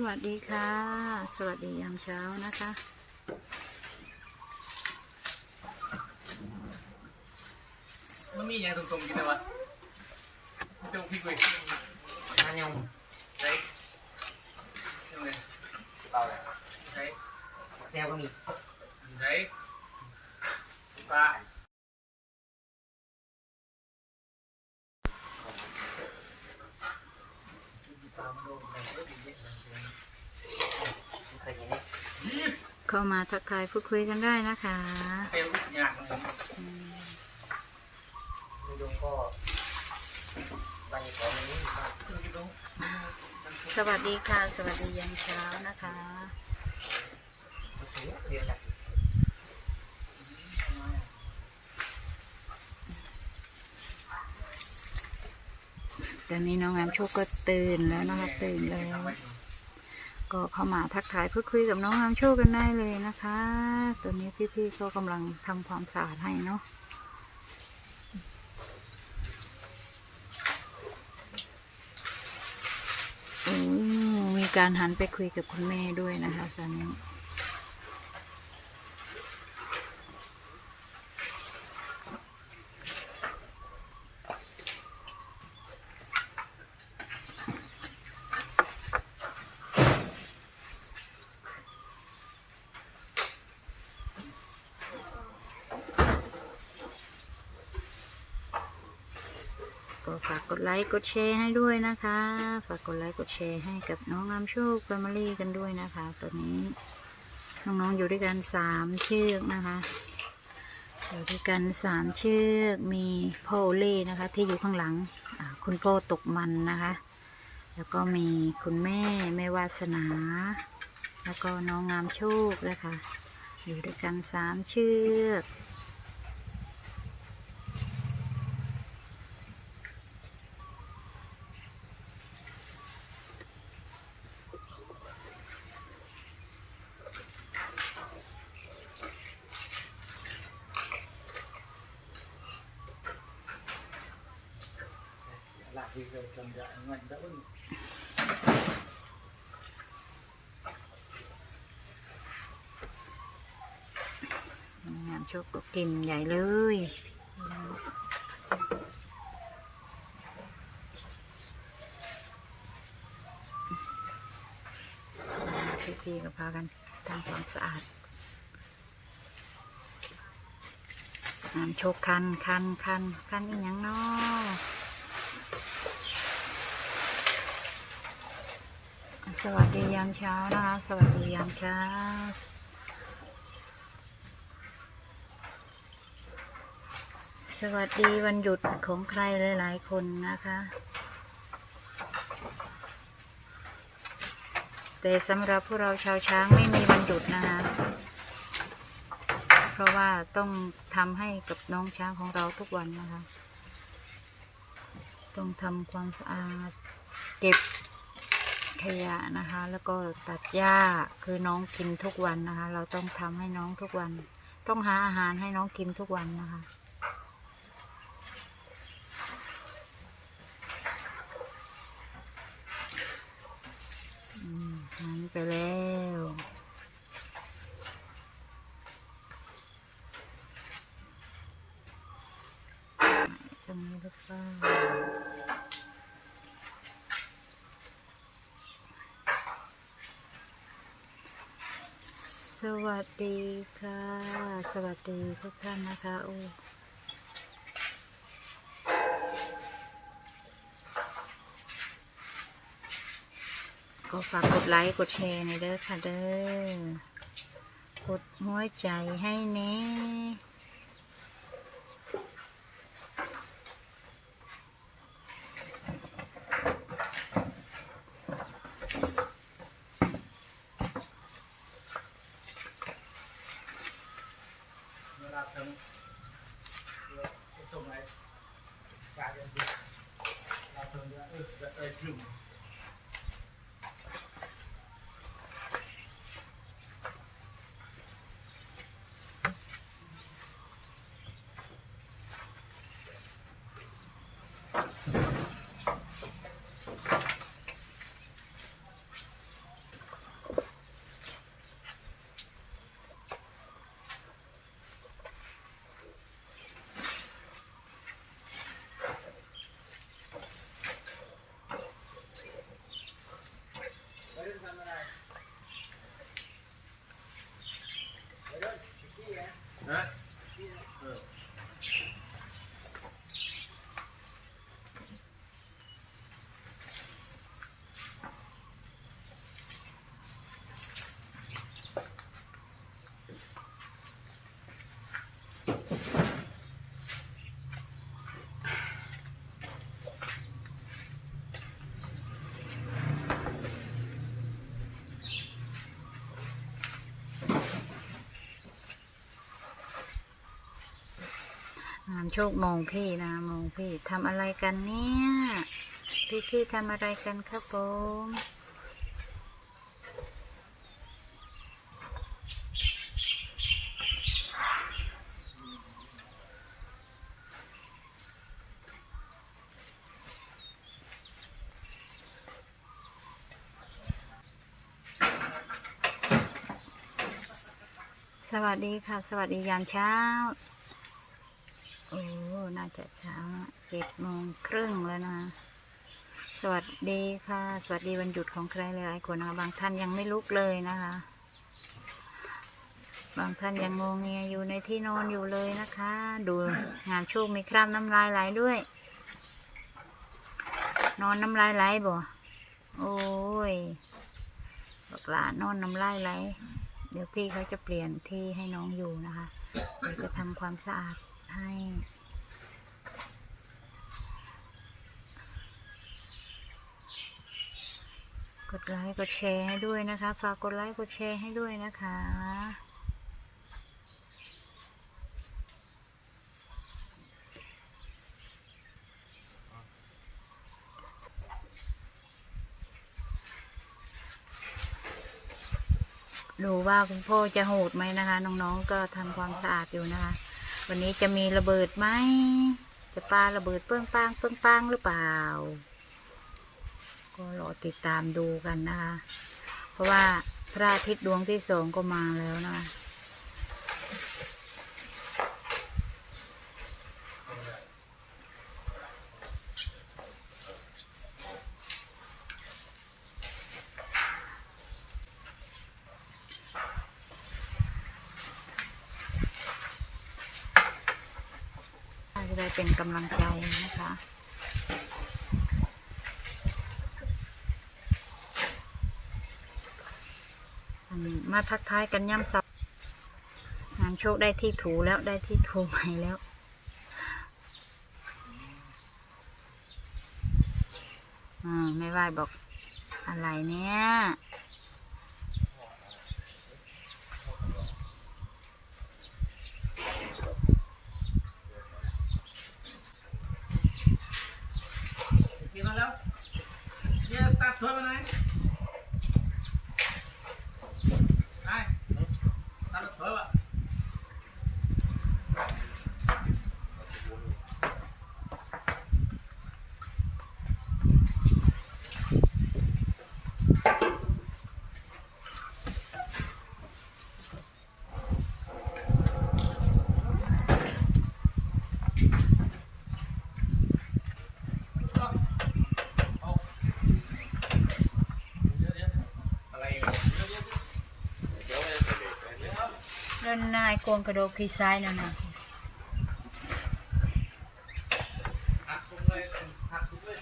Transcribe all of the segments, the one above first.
สวัสดีค่ะ สวัสดียามเช้านะคะ มันมีอย่างตรงๆกินเลยวะตรงพี่กุ้ยมันยังใช่ใช่ไหมเบาเลยใช่เซลก็มีใช่ปลา เคยเห็นนี่ เข้ามาทักทายพูดคุยกันได้นะคะเอวอยากเลยอืมลุงยงก็วันนี้ของนี้สวัสดีค่ะ สวัสดียามเช้านะคะเรียนจากตอนนี้น้องงามโชคก็ตื่นแล้วนะคะตื่นแล้ว ก็เข้ามาทักทายพูดคุยกับน้องงามโชคกันได้เลยนะคะ ตอนนี้พี่ๆก็กำลังทำความสะอาดให้เนาะมีการหันไปคุยกับคุณแม่ด้วยนะคะตอนนี้ ก็ฝากกดไลค์กดแชร์ให้ด้วยนะคะ ฝากกดไลค์กดแชร์ให้กับน้องงามโชคแฟมิลี่กันด้วยนะคะ ตอนนี้น้องๆอยู่ด้วยกันสามเชือกนะคะอยู่ด้วยกันสามเชือกมีพ่อโอเล่นะคะ ที่อยู่ข้างหลังคุณพ่อตกมันนะคะ แล้วก็มีคุณแม่แม่วาสนา แล้วก็น้องงามโชคนะคะอยู่ด้วยกันสามเชือก งินชคก็กินใหญ่เลยพี่ๆก็พากันทำความสะอาดงามโชคคันคันคันคันอีกอย่างนา สวัสดียามเช้านะคะ สวัสดียามเช้า สวัสดีวันหยุดของใครหลาย ๆ คนนะคะ แต่สำหรับพวกเราชาวช้างไม่มีวันหยุดนะคะ เพราะว่าต้องทำให้กับน้องช้างของเราทุกวันนะคะ ต้องทำความสะอาด เก็บ ขยะนะคะ แล้วก็ตัดหญ้าคือน้องกินทุกวันนะคะ เราต้องทำให้น้องทุกวัน ต้องหาอาหารให้น้องกินทุกวันนะคะ อืมหันไปแล้ว สวัสดีค่ะ สวัสดีทุกท่านนะคะโอ้ก็ฝากกดไลค์กดแชร์ในเด้อค่ะเด้อกดหัวใจให้เน่ เวลาทำส่งไอ้การเรียนรู้เรา ทำเย All right. ชคมองพี่นะ มองพี่ทำอะไรกันเนี่ย พี่พี่ทำอะไรกันครับผมสวัสดีค่ะ สวัสดียามเช้า โอ้ น่าจะเช้าเจ็ดโมงครึ่งแล้วนะ สวัสดีค่ะ สวัสดีวันหยุดของใครหลายๆคนนะคะบางท่านยังไม่ลุกเลยนะคะ บางท่านยังงงเงียอยู่ในที่นอนอยู่เลยนะคะ ดูงานโชคมีคราบน้ำลายไหลด้วย นอนน้ำลายไหลบ่ โอ้ยบักหลานอนน้ำลายไหล เดี๋ยวพี่เขาจะเปลี่ยนที่ให้น้องอยู่นะคะเดี๋ยวจะทำความสะอาด ให้ กดไลค์กดแชร์ให้ด้วยนะคะ ฝากกดไลค์กดแชร์ให้ด้วยนะคะดูว่าคุณพ่อจะโหดไหมนะคะ น้องๆก็ทำความสะอาดอยู่นะคะ วันนี้จะมีระเบิดไหม จะปาระเบิดเปื้องปางเปื้องปางหรือเปล่า ก็รอติดตามดูกันนะคะ เพราะว่าพระอาทิตย์ดวงที่สองก็มาแล้วนะคะ ได้เป็นกำลังใจนะคะ อันนี้มาทักทายกันย่ำซับงานโชคได้ที่ถูแล้วได้ที่ถูใหม่แล้วอ่าไม่ว่าบอกอะไรเนี่ย กินมาแล้วเนี่ยตัดสวยมาไหนไปตัดสวยวะ อะไร เดิ นนายโกนกระโดดขี้ซ้ายนั่นนะหักตุ้งเลยหักตุ้งเลย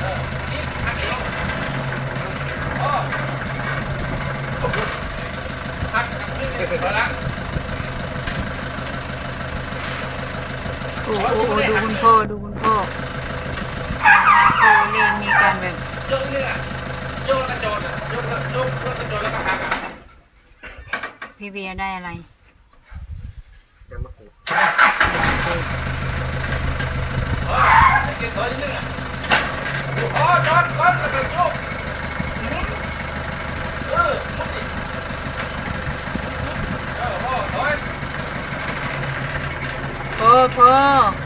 เออนี่หักเดียวโอ้หักหักนี่เลยพอละโอ้โอ้โอ้ดูคุณพ่อดูคุณพ่อพ่อเล่มีการแบบโยกนี่ยโจนกระโจนอะ พี่เบียร์ได้อะไรเดี๋ยวมาขูดเออเก็บถอยนิดนึงอะโอ้จอดจอดแล้วก็โยกหมุนเออหมุนดิเออพ่อ